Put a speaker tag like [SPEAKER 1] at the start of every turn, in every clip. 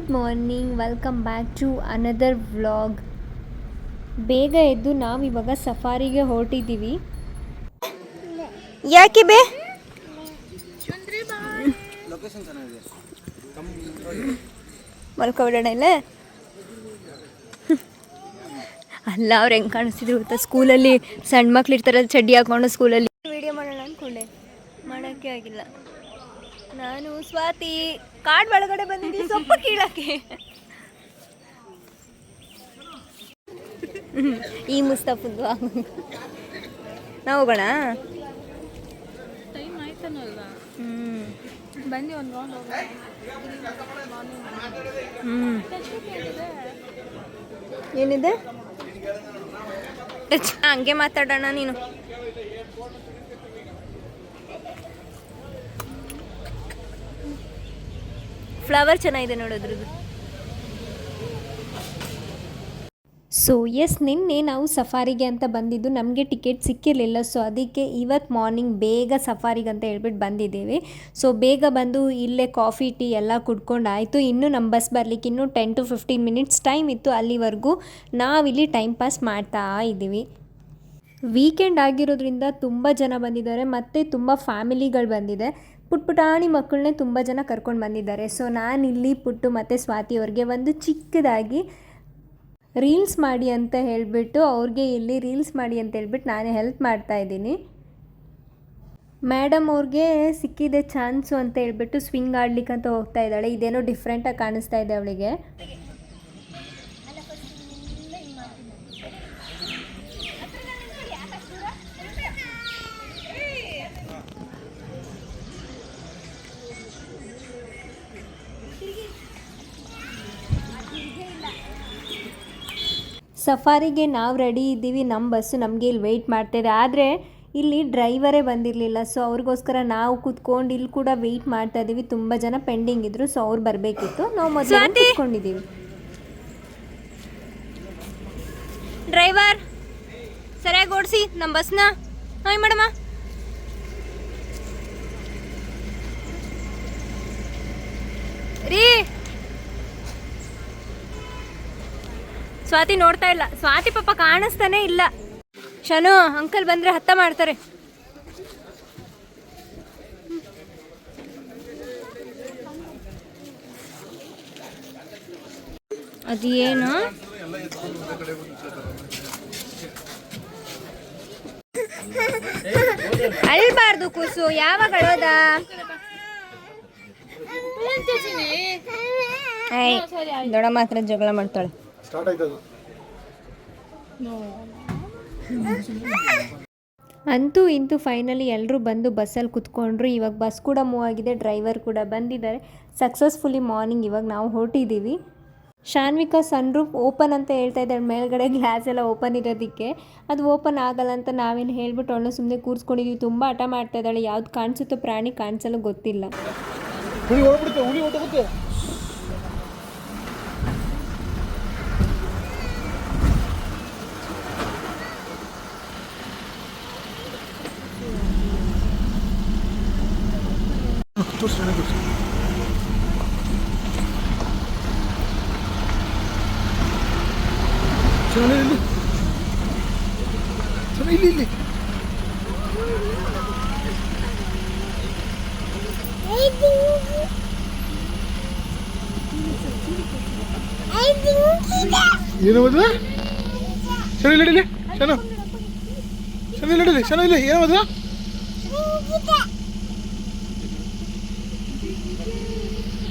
[SPEAKER 1] Good morning welcome back to another vlog ಬೇಗ ಎದ್ದು ನಾವು ಇವಾಗ ಸಫಾರಿಗೆ ಹೊರಟಿದ್ದೀವಿ ಯಾಕೆ ಬೇ? ಮಲ್ಕೊಬಿಡೋಣ ಇಲ್ಲ? ಅಲ್ಲ, ಅವ್ರು ಹೆಂಗೆ ಕಾಣಿಸ್ತಿದ್ರು ಗೊತ್ತಾ? ಸ್ಕೂಲಲ್ಲಿ ಸಣ್ಣ ಮಕ್ಳು ಚಡ್ಡಿ ಹಾಕೊಂಡು ಸ್ಕೂಲಲ್ಲಿ. ವಿಡಿಯೋ ಮಾಡೋಣ ಅಂದ್ಕೊಂಡೆ ಮಾಡೋಕ್ಕೆ ಆಗಿಲ್ಲ. ನಾನು ಸ್ವಾತಿ. ಕಾಡ್ ಒಳಗಡೆ ಬಂದಿದ್ದೀನಿ ಸೊಪ್ಪು ಕೀಳಕ್ಕೆ. ಈ ಮುಸ್ತಫದ್ದು ನಾವು ಹೋಗೋಣ
[SPEAKER 2] ಟೈಮ್ ಆಯ್ತಾನಲ್ಲ
[SPEAKER 1] ಹ್ಞೂ
[SPEAKER 2] ಬನ್ನಿ ಒಂದು ರೌಂಡ್ ಹೋಗೋಣ.
[SPEAKER 1] ಹ್ಞೂ ಏನಿದೆ? ಹಂಗೆ ಮಾತಾಡೋಣ ನೀನು. ಫ್ಲವರ್ ಚೆನ್ನಾಗಿದೆ ನೋಡೋದ್ರದ್ದು ಸೊ ಎಸ್ ನಿನ್ನೆ ನಾವು ಸಫಾರಿಗೆ ಅಂತ ಬಂದಿದ್ದು, ನಮಗೆ ಟಿಕೆಟ್ ಸಿಕ್ಕಿರಲಿಲ್ಲ. ಸೊ ಅದಕ್ಕೆ ಇವತ್ತು ಮಾರ್ನಿಂಗ್ ಬೇಗ ಸಫಾರಿಗೆ ಅಂತ ಹೇಳ್ಬಿಟ್ಟು ಬಂದಿದ್ದೇವೆ. ಸೊ ಬೇಗ ಬಂದು ಇಲ್ಲೇ ಕಾಫಿ ಟೀ ಎಲ್ಲ ಕುಡ್ಕೊಂಡು ಆಯಿತು ಇನ್ನೂ ನಮ್ಮ ಬಸ್ ಬರಲಿಕ್ಕೆ ಇನ್ನೂ ten to fifteen minutes time ಇತ್ತು. ಅಲ್ಲಿವರೆಗೂ ನಾವಿಲ್ಲಿ ಟೈಮ್ ಪಾಸ್ ಮಾಡ್ತಾ ಇದ್ದೀವಿ. ವೀಕೆಂಡ್ ಆಗಿರೋದ್ರಿಂದ ತುಂಬ ಜನ ಬಂದಿದ್ದಾರೆ. ಮತ್ತು ತುಂಬ ಫ್ಯಾಮಿಲಿಗಳು ಬಂದಿದೆ. ಪುಟ್ ಪುಟಾಣಿ ಮಕ್ಕಳನ್ನೇ ತುಂಬ ಜನ ಕರ್ಕೊಂಡು ಬಂದಿದ್ದಾರೆ. ಸೊ ಇಲ್ಲಿ ಪುಟ್ಟು ಮತ್ತು ಸ್ವಾತಿ ಅವ್ರಿಗೆ ಒಂದು ಚಿಕ್ಕದಾಗಿ ರೀಲ್ಸ್ ಮಾಡಿ ಅಂತ ಹೇಳಿಬಿಟ್ಟು, ಅವ್ರಿಗೆ ಇಲ್ಲಿ ರೀಲ್ಸ್ ಮಾಡಿ ಅಂತ ಹೇಳ್ಬಿಟ್ಟು ನಾನೇ ಹೆಲ್ಪ್ ಮಾಡ್ತಾ ಇದ್ದೀನಿ. ಮೇಡಮ್ ಅವ್ರಿಗೆ ಸಿಕ್ಕಿದೆ ಚಾನ್ಸು ಅಂತ ಹೇಳ್ಬಿಟ್ಟು ಸ್ವಿಂಗ್ ಆಡ್ಲಿಕ್ಕೆ ಅಂತ ಹೋಗ್ತಾ ಇದ್ದಾಳೆ. ಇದೇನೋ ಡಿಫ್ರೆಂಟಾಗಿ ಕಾಣಿಸ್ತಾ ಇದೆ ಅವಳಿಗೆ. ಸಫಾರಿಗೆ ನಾವು ರೆಡಿ ಇದ್ದೀವಿ ನಮ್ಮ ಬಸ್ಸು ನಮಗೆ ಇಲ್ಲಿ ವೆಯ್ಟ್ ಮಾಡ್ತಾಯಿದೆ ಆದರೆ ಇಲ್ಲಿ ಡ್ರೈವರೇ ಬಂದಿರಲಿಲ್ಲ. ಸೊ ಅವ್ರಿಗೋಸ್ಕರ ನಾವು ಕೂತ್ಕೊಂಡು ಇಲ್ಲಿ ಕೂಡ ವೆಯ್ಟ್ ಮಾಡ್ತಾ ಇದ್ದೀವಿ. ತುಂಬ ಜನ ಪೆಂಡಿಂಗ್ ಇದ್ರು ಸೊ ಅವ್ರು ಬರಬೇಕಿತ್ತು. ನಾವು ಮೊದಲು ಕೂತ್ಕೊಂಡಿದ್ದೀವಿ. ಡ್ರೈವರ್ ಸರಿಯಾಗಿ ಓಡಿಸಿ ನಮ್ಮ ಬಸ್ನ. Hi madam. ರೀ ಸ್ವಾತಿ ನೋಡ್ತಾ ಇಲ್ಲ. ಸ್ವಾತಿ ಪಾಪ ಕಾಣಿಸ್ತಾನೆ ಇಲ್ಲ. ಶನು, ಅಂಕಲ್ ಬಂದ್ರೆ ಹತ್ತ ಮಾಡ್ತಾರೆ. ಅದೇನು? ಅಳ್ಬಾರ್ದು ಕೂಸು, ಯಾವಾಗ ಅಳೋದ ದೊಡ್ಡ ಮಾತ್ರ ಜಗಳ ಮಾಡ್ತಾಳೆ.
[SPEAKER 3] ಸ್ಟಾರ್ಟ್ ಆಯ್ತದು
[SPEAKER 1] ಅಂತೂ ಇಂತೂ ಫೈನಲಿ ಎಲ್ಲರೂ ಬಂದು ಬಸ್ಸಲ್ಲಿ ಕುತ್ಕೊಂಡ್ರು. ಇವಾಗ ಬಸ್ ಕೂಡ ಮೂವ್ ಆಗಿದೆ ಡ್ರೈವರ್ ಕೂಡ ಬಂದಿದ್ದಾರೆ. ಸಕ್ಸಸ್ಫುಲಿ ಮಾರ್ನಿಂಗ್ ಇವಾಗ ನಾವು ಹೊರಟಿದ್ದೀವಿ. ಶಾನ್ವಿಕಾ ಸನ್ ರೂಫ್ ಓಪನ್ ಅಂತ ಹೇಳ್ತಾ ಇದ್ದಾಳೆ. ಮೇಲ್ಗಡೆ ಗ್ಲಾಸ್ ಎಲ್ಲ ಓಪನ್ ಇರೋದಕ್ಕೆ. ಅದು ಓಪನ್ ಆಗಲ್ಲ ಅಂತ ನಾವೇನು ಹೇಳ್ಬಿಟ್ಟು ಅವಳು ಸುಮ್ಮನೆ ಕೂರಿಸ್ಕೊಂಡಿದ್ದೀವಿ ತುಂಬ ಹಠ ಮಾಡ್ತಾ ಇದ್ದಾಳೆ. ಯಾವ್ದು ಕಾಣಿಸುತ್ತೋ ಪ್ರಾಣಿ ಕಾಣಿಸಲು ಗೊತ್ತಿಲ್ಲ
[SPEAKER 3] ಹುಳಿ ಹೊರಬಿಡುತ್ತೆ ಹುಳಿ ಹೊಟ್ಟೋಗುತ್ತೆ ತೋರಿಸಿ ನನಗೆ ತೋರಿಸಿ ಚೆನ್ನಾಗಿ ಇಲ್ಲಿ ಚೆನ್ನಾಗಿ ಇಲ್ಲಿ ಇಲ್ಲಿ ಏನು ಮದುವೆ ಚೆನ್ನಾಗಿ ಇಲ್ಲ ಇಲ್ಲಿ ಚೆನ್ನ ಚೆನ್ನಾಗಿ ಇಲ್ಲ ಚೆನ್ನಾಗಿ ಇಲ್ಲ ಏನು ಮದುವೆ Yay.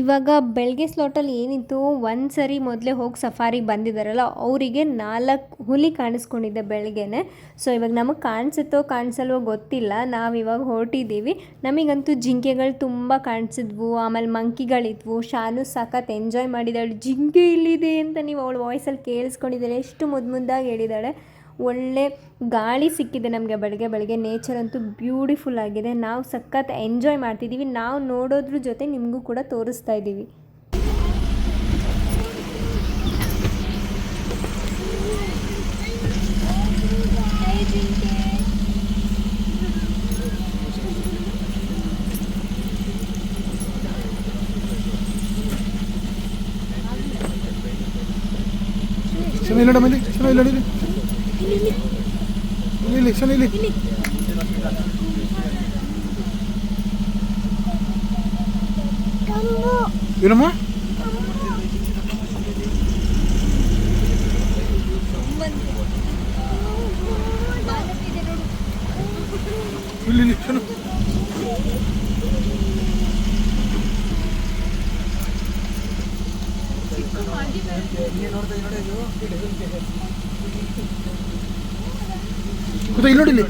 [SPEAKER 1] ಇವಾಗ ಬೆಳಗ್ಗೆ ಸ್ಲಾಟಲ್ಲಿ ಏನಿತ್ತು ಒಂದು ಸರಿ ಮೊದಲೇ ಹೋಗಿ ಸಫಾರಿಗೆ ಬಂದಿದ್ದಾರಲ್ಲ ಅವರಿಗೆ ನಾಲ್ಕು ಹುಲಿ ಕಾಣಿಸ್ಕೊಂಡಿದ್ದೆ ಬೆಳಗ್ಗೆನೆ ಸೊ ಇವಾಗ ನಮಗೆ ಕಾಣಿಸುತ್ತೋ ಕಾಣಿಸಲ್ವೋ ಗೊತ್ತಿಲ್ಲ, ನಾವು ಇವಾಗ ಹೊರಟಿದ್ದೀವಿ ನಮಗಂತೂ ಜಿಂಕೆಗಳು ತುಂಬ ಕಾಣಿಸಿದ್ವು, ಆಮೇಲೆ ಮಂಕಿಗಳಿದ್ವು, ಶಾನು ಸಖತ್ ಎಂಜಾಯ್ ಮಾಡಿದ್ದಾಳೆ ಜಿಂಕೆ ಇಲ್ಲಿದೆ ಅಂತ ನೀವು ಅವಳ ವಾಯ್ಸಲ್ಲಿ ಕೇಳಿಸ್ಕೊಂಡಿದ್ದಾಳೆ ಎಷ್ಟು ಮುದ್ದು ಮುದ್ದಾಗಿ ಹೇಳಿದಾಳೆ. ಒಳ್ಳೆ ಗಾಳಿ ಸಿಕ್ಕಿದೆ ನಮಗೆ ಬೆಳಗ್ಗೆ ಬೆಳಗ್ಗೆ ನೇಚರ್ ಅಂತೂ ಬ್ಯೂಟಿಫುಲ್ ಆಗಿದೆ ನಾವು ಸಖತ್ ಎಂಜಾಯ್ ಮಾಡ್ತಿದ್ದೀವಿ ನಾವು ನೋಡೋದ್ರ ಜೊತೆ ನಿಮಗೂ ಕೂಡ ತೋರಿಸ್ತಾ ಇದ್ದೀವಿ
[SPEAKER 3] ಶನ ಇಲ್ಲ ಇಲ್ಲಿ ಶನ ಇಲ್ಲ ಇಲ್ಲಿ ಇಲ್ಲಿ ಇಲ್ಲಿ ಶನ ಇಲ್ಲಿ ಏನಮ್ಮ ಇಲ್ಲಿ ಇಲ್ಲಿ ಶನ ಕೂತ ಇಲ್ಲಿ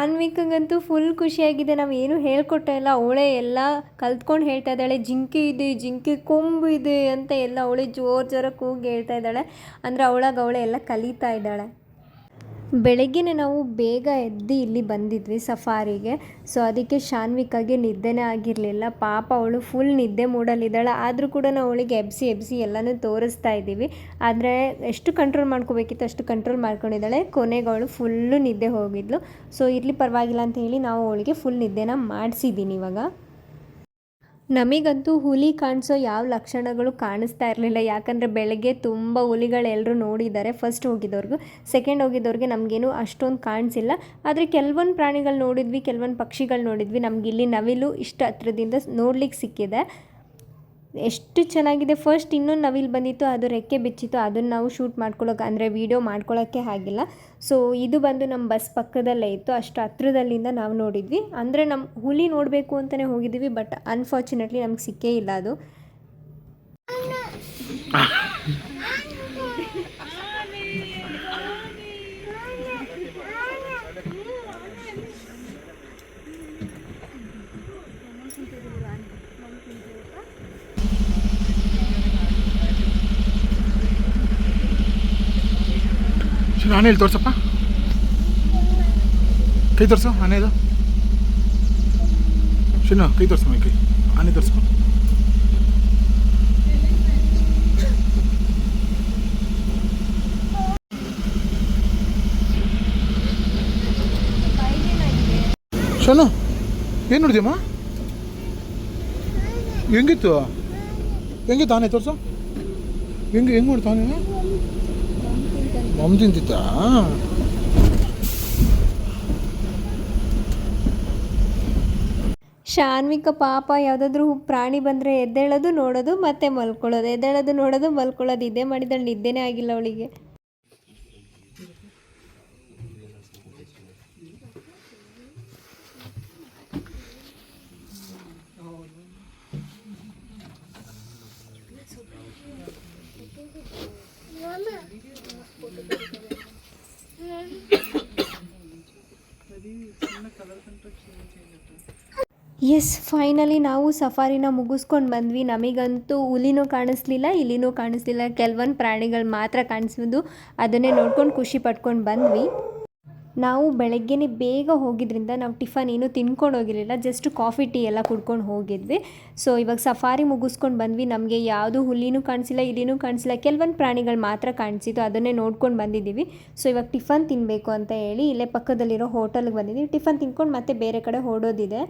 [SPEAKER 3] ನೋಡಿ
[SPEAKER 1] ಫುಲ್ ಖುಷಿಯಾಗಿದೆ. ನಾವು ಏನು ಹೇಳ್ಕೊಟ್ಟೆ ಇಲ್ಲ. ಅವಳೇ ಎಲ್ಲ ಕಲ್ತ್ಕೊಂಡು ಹೇಳ್ತಾ ಇದ್ದಾಳೆ. ಜಿಂಕೆ ಇದೆ, ಜಿಂಕೆ ಕೊಂಬು ಇದೆ ಅಂತ ಎಲ್ಲ ಅವಳೇ ಜೋರು ಜೋರಾಗಿ ಕೂಗಿ ಹೇಳ್ತಾ ಇದ್ದಾಳೆ. ಅಂದರೆ ಅವಳಾಗ ಅವಳೆ ಎಲ್ಲ ಕಲಿತಾ ಇದ್ದಾಳೆ. ಬೆಳಗ್ಗೆನೆ ನಾವು ಬೇಗ ಎದ್ದು ಇಲ್ಲಿ ಬಂದಿದ್ವಿ ಸಫಾರಿಗೆ. ಸೊ, ಅದಕ್ಕೆ ಶಾನ್ವಿಕಾಗೆ ನಿದ್ದೆನೇ ಆಗಿರಲಿಲ್ಲ. ಪಾಪ ಅವಳು ಫುಲ್ ನಿದ್ದೆ ಮೂಡಲ್ಲಿದ್ದಾಳೆ. ಆದರೂ ಕೂಡ ನಾವು ಅವಳಿಗೆ ಎಬ್ಸಿ ಎಬ್ಸಿ ಎಲ್ಲನೂ ತೋರಿಸ್ತಾ ಇದ್ದೀವಿ. ಆದರೆ, ಎಷ್ಟು ಕಂಟ್ರೋಲ್ ಮಾಡ್ಕೋಬೇಕಿತ್ತು ಅಷ್ಟು ಕಂಟ್ರೋಲ್ ಮಾಡ್ಕೊಂಡಿದ್ದಾಳೆ. ಕೊನೆಗೆ ಅವಳು ಫುಲ್ಲು ನಿದ್ದೆ ಹೋಗಿದ್ಲು. ಸೊ, ಇರಲಿ ಪರವಾಗಿಲ್ಲ ಅಂತ ಹೇಳಿ ನಾವು ಅವಳಿಗೆ ಫುಲ್ ನಿದ್ದೆನ ಮಾಡಿಸಿದ್ದೀನಿ ಇವಾಗ. ನಮಗಂತೂ ಹುಲಿ ಕಾಣಿಸೋ ಯಾವ ಲಕ್ಷಣಗಳು ಕಾಣಿಸ್ತಾ ಇರಲಿಲ್ಲ. ಯಾಕಂದರೆ ಬೆಳಗ್ಗೆ ತುಂಬ ಹುಲಿಗಳೆಲ್ಲರೂ ನೋಡಿದ್ದಾರೆ. ಫಸ್ಟ್ ಹೋಗಿದ್ದವ್ರಿಗೂ ಸೆಕೆಂಡ್ ಹೋಗಿದ್ದವ್ರಿಗೆ ನಮಗೇನು ಅಷ್ಟೊಂದು ಕಾಣಿಸಿಲ್ಲ. ಆದರೆ ಕೆಲವೊಂದು ಪ್ರಾಣಿಗಳು ನೋಡಿದ್ವಿ, ಕೆಲವೊಂದು ಪಕ್ಷಿಗಳು ನೋಡಿದ್ವಿ. ನಮ್ಗೆ ಇಲ್ಲಿ ನವಿಲು ಇಷ್ಟು ಹತ್ರದಿಂದ ನೋಡ್ಲಿಕ್ಕೆ ಸಿಕ್ಕಿದೆ. ಎಷ್ಟು ಚೆನ್ನಾಗಿದೆ. ಫಸ್ಟ್ ಇನ್ನೊಂದು ನವಿಲು ಬಂದಿತ್ತು, ಅದು ರೆಕ್ಕೆ ಬಿಚ್ಚಿತ್ತು, ಅದನ್ನು ನಾವು ಶೂಟ್ ಮಾಡ್ಕೊಳ್ಳೋಕೆ ಅಂದರೆ ವೀಡಿಯೋ ಮಾಡ್ಕೊಳ್ಳೋಕ್ಕೆ ಆಗಿಲ್ಲ. ಸೊ ಇದು ಬಂದು ನಮ್ಮ ಬಸ್ ಪಕ್ಕದಲ್ಲೇ ಇತ್ತು, ಅಷ್ಟು ಹತ್ರದಲ್ಲಿಂದ ನಾವು ನೋಡಿದ್ವಿ. ಅಂದರೆ ನಮ್ಮ ಹುಲಿ ನೋಡಬೇಕು ಅಂತಲೇ ಹೋಗಿದ್ದೀವಿ ಬಟ್ ಅನ್ಫಾರ್ಚುನೇಟ್ಲಿ ನಮ್ಗೆ ಸಿಕ್ಕೇ ಇಲ್ಲ ಅದು.
[SPEAKER 3] ಶನ ಹೇಳಿ ತೋರ್ಸಪ್ಪ. ಕೈ ತೋರ್ಸು ಆನೆದು ಶನ ಕೈ ತೋರಿಸು ಮೈ ಕೈ. ಆನೆ ತೋರ್ಸು. ಶನು ಏನು ನೋಡಿದ್ಯಮ್ಮ? ಹೆಂಗಿತ್ತು? ಹೆಂಗಿತ್ತು ಆನೆ ತೋರಿಸು? ಹೆಂಗೆ ಹೆಂಗೆ ನೋಡ್ತಾ ಆನೆ ಮಮ್
[SPEAKER 1] ಶಾನ್ವಿಕ ಪಾಪ, ಯಾವುದಾದ್ರೂ ಪ್ರಾಣಿ ಬಂದರೆ ಎದ್ದೇಳೋದು, ನೋಡೋದು, ಮತ್ತೆ ಮಲ್ಕೊಳ್ಳೋದು. ಎದ್ದೇಳೋದು, ನೋಡೋದು, ಮಲ್ಕೊಳ್ಳೋದು, ಇದೇ ಮಾಡಿದಳು ನಿದ್ದೆನೇ ಆಗಿಲ್ಲ ಅವಳಿಗೆ. ಎಸ್ ಫೈನಲಿ ನಾವು ಸಫಾರಿನ ಮುಗಿಸ್ಕೊಂಡು ಬಂದ್ವಿ. ನಮಗಂತೂ ಹುಲಿನೂ ಕಾಣಿಸ್ಲಿಲ್ಲ ಇಲ್ಲಿನೂ ಕಾಣಿಸ್ಲಿಲ್ಲ. ಕೆಲವೊಂದು ಪ್ರಾಣಿಗಳು ಮಾತ್ರ ಕಾಣಿಸೋದು ಅದನ್ನೇ ನೋಡ್ಕೊಂಡು ಖುಷಿ ಪಟ್ಕೊಂಡು ಬಂದ್ವಿ. ನಾವು ಬೆಳಗ್ಗೆನೇ ಬೇಗ ಹೋಗಿದ್ದರಿಂದ ನಾವು ಟಿಫನ್ ಏನೂ ತಿನ್ಕೊಂಡು ಹೋಗಿರಲಿಲ್ಲ ಜಸ್ಟ್ ಕಾಫಿ ಟೀ ಎಲ್ಲ ಕುಡ್ಕೊಂಡು ಹೋಗಿದ್ವಿ. ಸೊ ಇವಾಗ ಸಫಾರಿ ಮುಗಿಸ್ಕೊಂಡು ಬಂದ್ವಿ. ನಮಗೆ ಯಾವುದು ಹುಲ್ಲಿನೂ ಕಾಣಿಸಿಲ್ಲ ಇಲ್ಲಿನೂ ಕಾಣಿಸಿಲ್ಲ. ಕೆಲವೊಂದು ಪ್ರಾಣಿಗಳು ಮಾತ್ರ ಕಾಣಿಸಿತು ಅದನ್ನೇ ನೋಡ್ಕೊಂಡು ಬಂದಿದ್ದೀವಿ. ಸೊ ಇವಾಗ ಟಿಫನ್ ತಿನ್ನಬೇಕು ಅಂತ ಹೇಳಿ ಇಲ್ಲೇ ಪಕ್ಕದಲ್ಲಿರೋ ಹೋಟೆಲ್ಗೆ ಬಂದಿದ್ದೀವಿ. ಟಿಫನ್ ತಿನ್ಕೊಂಡು ಮತ್ತೆ ಬೇರೆ ಕಡೆ ಹೊಡೋದಿದೆ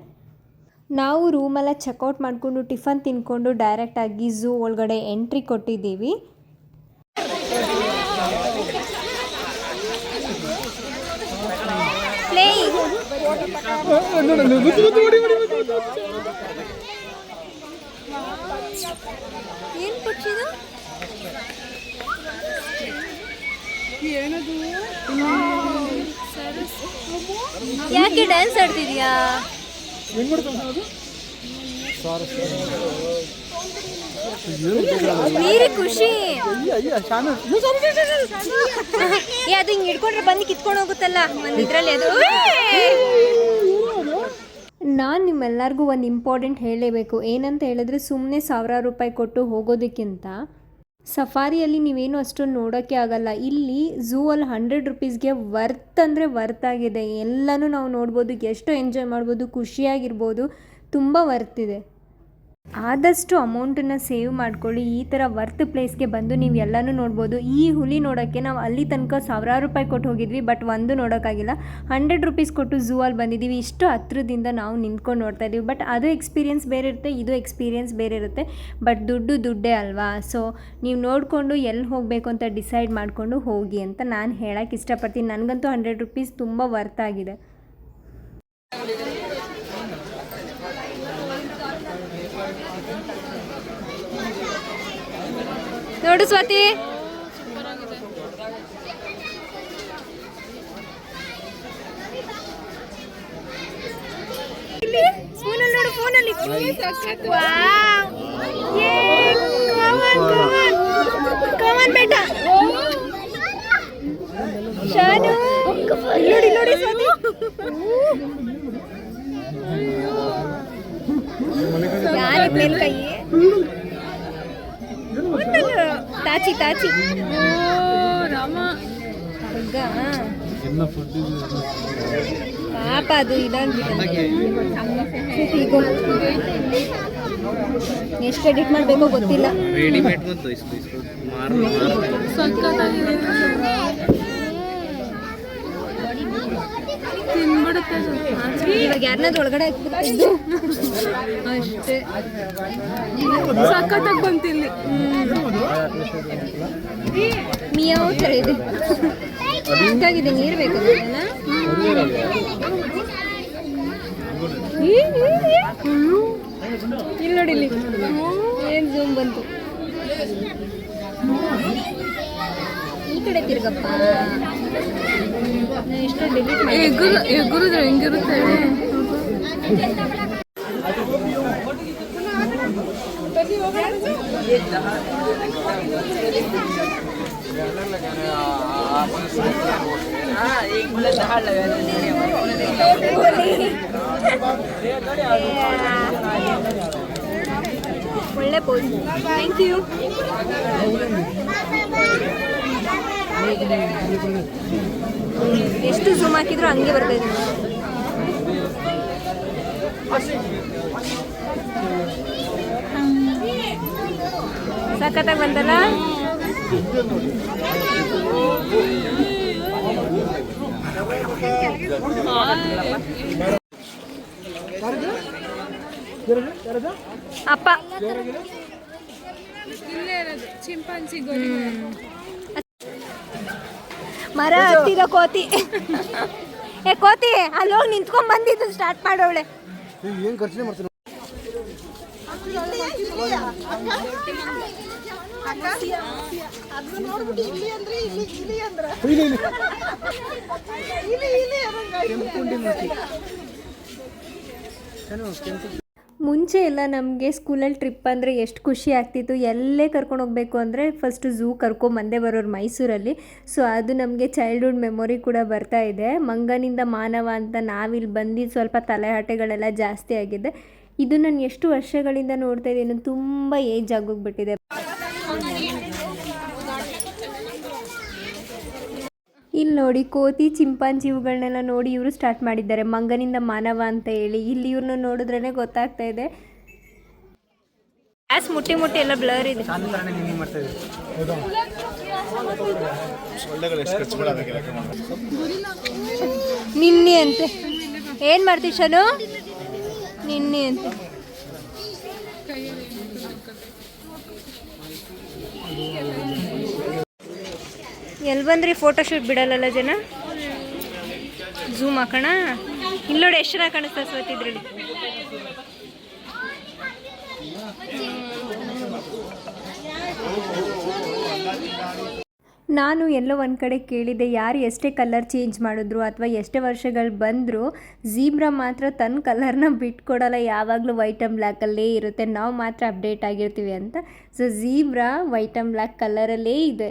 [SPEAKER 1] ನಾವು ರೂಮೆಲ್ಲ ಚೆಕ್ಔಟ್ ಮಾಡಿಕೊಂಡು ಟಿಫನ್ ತಿನ್ಕೊಂಡು ಡೈರೆಕ್ಟಾಗಿ ಝೂ ಒಳಗಡೆ ಎಂಟ್ರಿ ಕೊಟ್ಟಿದ್ದೀವಿ
[SPEAKER 3] ನೋಡಿ, ನೋಡಿ, ಗೊತ್ತು, ಗೊತ್ತು, ಓಡಿ, ಓಡಿ, ಗೊತ್ತು, ಗೊತ್ತು.
[SPEAKER 1] ಏನು ಪಕ್ಷಿದು ಯಾಕೆ ಡ್ಯಾನ್ಸ್ ಆಡ್ತಿದ್ಯಾ?
[SPEAKER 3] ಹೆಂಗ್ ಮಾಡ್ತಾವ ಅದು?
[SPEAKER 1] ನೀರಿ ಖುಷಿ.
[SPEAKER 3] ಅಯ್ಯ ಅಯ್ಯ ಶಾನು
[SPEAKER 1] ಏ ಅದು ಹಿಂಗೆ ಹಿಡ್ಕೊಂಡ್ರೆ ಬಂದು ಕಿತ್ಕೊಂಡು ಹೋಗುತ್ತಲ್ಲ ಒಂದು ಇದರಲ್ಲಿ ಅದು. ನಾನು ನಿಮ್ಮೆಲ್ಲರಿಗೂ ಒಂದು ಇಂಪಾರ್ಟೆಂಟ್ ಹೇಳಲೇಬೇಕು. ಏನಂತ ಹೇಳಿದ್ರೆ ಸುಮ್ಮನೆ ಸಾವಿರಾರು ರೂಪಾಯಿ ಕೊಟ್ಟು ಹೋಗೋದಕ್ಕಿಂತ ಸಫಾರಿಯಲ್ಲಿ ನೀವೇನು ಅಷ್ಟೊಂದು ನೋಡೋಕ್ಕೆ ಆಗಲ್ಲ. ಇಲ್ಲಿ ಝೂ ಅಲ್ಲಿ ಹಂಡ್ರೆಡ್ ರುಪೀಸ್ಗೆ ವರ್ತ್ ಅಂದರೆ ವರ್ತ್ ಆಗಿದೆ. ಎಲ್ಲನೂ ನಾವು ನೋಡ್ಬೋದು ಎಷ್ಟು ಎಂಜಾಯ್ ಮಾಡ್ಬೋದು ಖುಷಿಯಾಗಿರ್ಬೋದು ತುಂಬ ವರ್ತ್ ಇದೆ. ಆದಷ್ಟು ಅಮೌಂಟನ್ನು ಸೇವ್ ಮಾಡ್ಕೊಳ್ಳಿ, ಈ ಥರ ವರ್ತ್ ಪ್ಲೇಸ್ಗೆ ಬಂದು ನೀವು ಎಲ್ಲನೂ ನೋಡ್ಬೋದು. ಈ ಹುಲಿ ನೋಡೋಕ್ಕೆ ನಾವು ಅಲ್ಲಿ ತನಕ ಸಾವಿರಾರು ರೂಪಾಯಿ ಕೊಟ್ಟು ಹೋಗಿದ್ವಿ, ಬಟ್ ಒಂದು ನೋಡೋಕ್ಕಾಗಿಲ್ಲ. ಹಂಡ್ರೆಡ್ ರುಪೀಸ್ ಕೊಟ್ಟು ಝೂ ಅಲ್ಲಿ ಬಂದಿದ್ದೀವಿ. ಇಷ್ಟು ಹತ್ರದಿಂದ ನಾವು ನಿಂತ್ಕೊಂಡು ನೋಡ್ತಾ ಇದ್ದೀವಿ. ಬಟ್ ಅದು ಎಕ್ಸ್ಪೀರಿಯನ್ಸ್ ಬೇರೆ ಇರುತ್ತೆ, ಇದು ಎಕ್ಸ್ಪೀರಿಯನ್ಸ್ ಬೇರೆ ಇರುತ್ತೆ. ಬಟ್ ದುಡ್ಡು ದುಡ್ಡೇ ಅಲ್ವಾ? ಸೊ ನೀವು ನೋಡಿಕೊಂಡು ಎಲ್ಲಿ ಹೋಗಬೇಕು ಅಂತ ಡಿಸೈಡ್ ಮಾಡಿಕೊಂಡು ಹೋಗಿ ಅಂತ ನಾನು ಹೇಳೋಕ್ಕೆ ಇಷ್ಟಪಡ್ತೀನಿ. ನನಗಂತೂ ಹಂಡ್ರೆಡ್ ರುಪೀಸ್ ತುಂಬ ವರ್ತ್ ಆಗಿದೆ. ನೋಡು ಸ್ವಾತಿ. ಫೋನಲ್ಲಿ ನೋಡು ಫೋನಲ್ಲಿ. ಕಮನ್ ಬೇಟ. ಶಾನು. ನೋಡಿ ನೋಡಿ ಸ್ವಾತಿ. ಯಾರ ಮೇಲೆ ಕೈ ಉಂಟಲ್ಲ, ತಾಚಿ ತಾಚಿ. ಪಾಪ ಅದು ಇದಂದ್ರೆ ಎಷ್ಟು ಎಡಿಟ್ ಮಾಡಬೇಕೋ ಗೊತ್ತಿಲ್ಲ.
[SPEAKER 2] ರೆಡಿಮೇಡ್ ಅದು.
[SPEAKER 1] ಇವಾಗ ಯಾರನ್ನಾದ್ರೂ ಒಳಗಡೆ ಹಾಕ್ಬಿಟ್ಟು ಅಷ್ಟೇ.
[SPEAKER 2] ಸಖತ್ತಾಗಿ ಬಂತಿಲ್ಲಿ
[SPEAKER 1] ಮಿಯಾವ್ ಥರ ಇದೆ. ಇದಾಗಿದೆ ನೀರು ಬೇಕು. ಇಲ್ಲಿ ನೋಡಿ ಇಲ್ಲಿ. ಏನ್ ಜೂಮ್ ಬಂತು. ಈ ಕಡೆ ತಿರ್ಗಪ್ಪ. ನಾನು ಎಷ್ಟು ಡಿಲೀಟ್ ಮಾಡಿ
[SPEAKER 2] ಎಗುರು ಎಗುರಿದ್ರೆ ಹೆಂಗಿರುತ್ತೆ?
[SPEAKER 1] ಒಳ್ಳೆ ಪೋಸ್ ಥ್ಯಾಂಕ್ ಯು ಎಷ್ಟು ಝೂಮ್ ಹಾಕಿದ್ರು ಹಂಗೆ ಬರ್ತಾ ಇದೆ. ಸಖತ್ತಾಗಿ ಬಂತಲ್ಲ? ಅಪ್ಪ.
[SPEAKER 2] ಚಿಂಪಾನ್ಸಿ
[SPEAKER 1] ಮರ ಹತ್ತಿದ ಕೋತಿ. ಏ ಕೋತಿ ಅಲ್ಲಿ ಹೋಗಿ ನಿಂತ್ಕೊಂಡ್ ಬಂದಿದ್ದು ಸ್ಟಾರ್ಟ್ ಮಾಡೋಳೆ
[SPEAKER 3] ಏನು ಖರ್ಚು ಮಾಡ್ತೀನಿ ಇಲ್ಲಿ ಇಲ್ಲಿ.
[SPEAKER 1] ಮುಂಚೆ ಎಲ್ಲ ನಮಗೆ ಸ್ಕೂಲಲ್ಲಿ ಟ್ರಿಪ್ ಅಂದರೆ ಎಷ್ಟು ಖುಷಿ ಆಗ್ತಿತ್ತು. ಎಲ್ಲೇ ಕರ್ಕೊಂಡು ಹೋಗಬೇಕು ಅಂದರೆ ಫಸ್ಟ್ ಝೂ ಕರ್ಕೊಂಬಂದೇ ಬರೋರು ಮೈಸೂರಲ್ಲಿ. ಸೊ ಅದು ನಮಗೆ ಚೈಲ್ಡ್ಹುಡ್ ಮೆಮೊರಿ ಕೂಡ ಬರ್ತಾ ಇದೆ. ಮಂಗನಿಂದ ಮಾನವ ಅಂತ ನಾವಿಲ್ಲಿ ಬಂದು ಸ್ವಲ್ಪ ತಲೆಹಾಟೆಗಳೆಲ್ಲ ಜಾಸ್ತಿ ಆಗಿದೆ. ಇದು ನಾನು ಎಷ್ಟು ವರ್ಷಗಳಿಂದ ನೋಡ್ತಾ ಇದ್ದೀನಿ ತುಂಬ ಏಜ್ ಆಗೋಗ್ಬಿಟ್ಟಿದೆ ಇಲ್ಲಿ ನೋಡಿ ಕೋತಿ ಚಿಂಪಾಂಜಿ ಇವುಗಳನ್ನೆಲ್ಲ ನೋಡಿ ಇವರು ಸ್ಟಾರ್ಟ್ ಮಾಡಿದ್ದಾರೆ. ಮಂಗನಿಂದ ಮಾನವ ಅಂತ ಹೇಳಿ. ಇಲ್ಲಿ ಇವ್ರನ್ನ ನೋಡಿದ್ರೇ ಗೊತ್ತಾಗ್ತಾ ಇದೆ. ಗ್ಯಾಸ್ ಮುಟ್ಟಿ ಮುಟ್ಟಿ ಎಲ್ಲ ಬ್ಲರ್ ಇದೆ. ನಿನ್ನೆ ಅಂತೆ. ಏನ್ ಮಾಡ್ತೀವಿ ಶನು? ನಿನ್ನೆ ಅಂತೆ. ಎಲ್ಲಿ ಬಂದ್ರಿ ಫೋಟೋ ಶೂಟ್ ಬಿಡಲ್ಲ ಜನ? ಝೂಮ್ ಹಾಕೋಣ? ಇಲ್ಲಿ ನೋಡಿ ಎಷ್ಟು ಜನ ಕಾಣಿಸ್ತಾ ಸೋತಿದ್ರಿ ನಾನು ಎಲ್ಲೋ ಒಂದು ಕಡೆ ಕೇಳಿದೆ ಯಾರು ಎಷ್ಟೇ ಕಲರ್ ಚೇಂಜ್ ಮಾಡಿದ್ರು ಅಥವಾ ಎಷ್ಟೇ ವರ್ಷಗಳು ಬಂದರೂ ಝೀಬ್ರಾ ಮಾತ್ರ ತನ್ನ ಕಲರ್ನ ಬಿಟ್ಕೊಡಲ್ಲ, ಯಾವಾಗಲೂ ವೈಟ್ ಆ್ಯಂಡ್ ಬ್ಲ್ಯಾಕಲ್ಲೇ ಇರುತ್ತೆ. ನಾವು ಮಾತ್ರ ಅಪ್ಡೇಟ್ ಆಗಿರ್ತೀವಿ ಅಂತ. So zebra white and black ಕಲರಲ್ಲೇ ಇದೆ.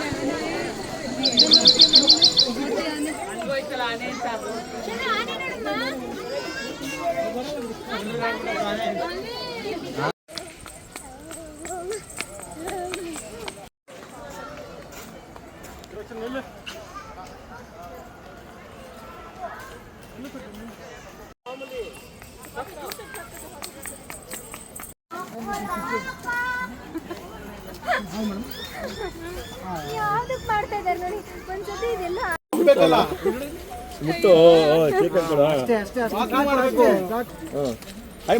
[SPEAKER 4] ಕೊಡ ಹಾಯ್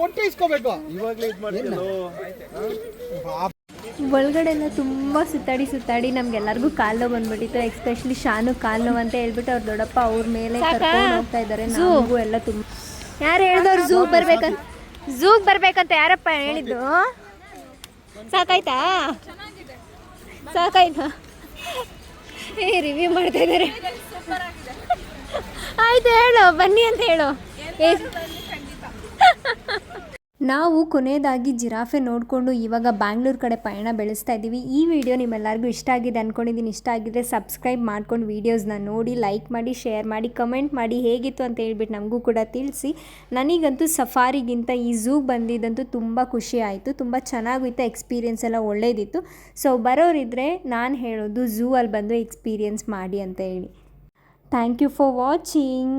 [SPEAKER 3] ಕೊಟ್ಟು ಇಸ್ಕೋಬೇಕು.
[SPEAKER 4] ಇವಾಗಲೇ ಇದು
[SPEAKER 1] ಒಳಗಡೆ ಎಲ್ಲ ತುಂಬ ಸುತ್ತಾಡಿ ಸುತ್ತಾಡಿ ನಮ್ಗೆಲ್ಲರಿಗೂ ಕಾಲು ನೋವು ಬಂದ್ಬಿಟ್ಟಿತ್ತು. ಎಕ್ಸ್ಪೆಷಲಿ ಶಾನು ಕಾಲು ನೋವು ಅಂತ ಹೇಳ್ಬಿಟ್ಟು ಅವ್ರ ದೊಡ್ಡಪ್ಪ ಅವ್ರ ಮೇಲೆ ಕರ್ಕೊಂಡು ಹೋಗ್ತಾ ಇದ್ದಾರೆ ನಮಗೂ ಎಲ್ಲ ತುಂಬ ಯಾರು ಹೇಳಿದವ್ರು ಝೂ ಬರ್ಬೇಕಂತ ಝೂಗ್ ಬರ್ಬೇಕಂತ ಯಾರಪ್ಪ ಹೇಳಿದ್ದು? ಸಾಕಾಯ್ತಾ? ಸಾಕಾಯ್ತಾ? ಏ ರಿವ್ಯೂ ಮಾಡ್ತಾ ಇದ್ದಾರೆ. ಆಯ್ತು ಹೇಳು ಬನ್ನಿ ಅಂತ ಹೇಳು. ನಾವು ಕೊನೆಯದಾಗಿ ಜಿರಾಫೆ ನೋಡಿಕೊಂಡು ಇವಾಗ ಬ್ಯಾಂಗ್ಳೂರ್ ಕಡೆ ಪಯಣ ಬೆಳೆಸ್ತಾ ಇದ್ದೀವಿ. ಈ ವಿಡಿಯೋ ನಿಮ್ಮೆಲ್ಲರಿಗೂ ಇಷ್ಟ ಆಗಿದೆ ಅಂದ್ಕೊಂಡಿದ್ದೀನಿ ಇಷ್ಟ ಆಗಿದ್ರೆ ಸಬ್ಸ್ಕ್ರೈಬ್ ಮಾಡ್ಕೊಂಡು ವೀಡಿಯೋಸ್ನ ನೋಡಿ, ಲೈಕ್ ಮಾಡಿ, ಶೇರ್ ಮಾಡಿ, ಕಮೆಂಟ್ ಮಾಡಿ ಹೇಗಿತ್ತು ಅಂತ ಹೇಳ್ಬಿಟ್ಟು ನಮಗೂ ಕೂಡ ತಿಳಿಸಿ. ನನಗಂತೂ ಸಫಾರಿಗಿಂತ ಈ ಝೂಗೆ ಬಂದಿದ್ದಂತೂ ತುಂಬ ಖುಷಿ ಆಯಿತು. ತುಂಬ ಚೆನ್ನಾಗಿತ್ತು, ಎಕ್ಸ್ಪೀರಿಯೆನ್ಸ್ ಎಲ್ಲ ಒಳ್ಳೇದಿತ್ತು. ಸೊ ಬರೋರಿದ್ದರೆ ನಾನು ಹೇಳೋದು ಝೂ ಅಲ್ಲಿ ಬಂದು ಎಕ್ಸ್ಪೀರಿಯೆನ್ಸ್ ಮಾಡಿ ಅಂತ ಹೇಳಿ. Thank you for watching.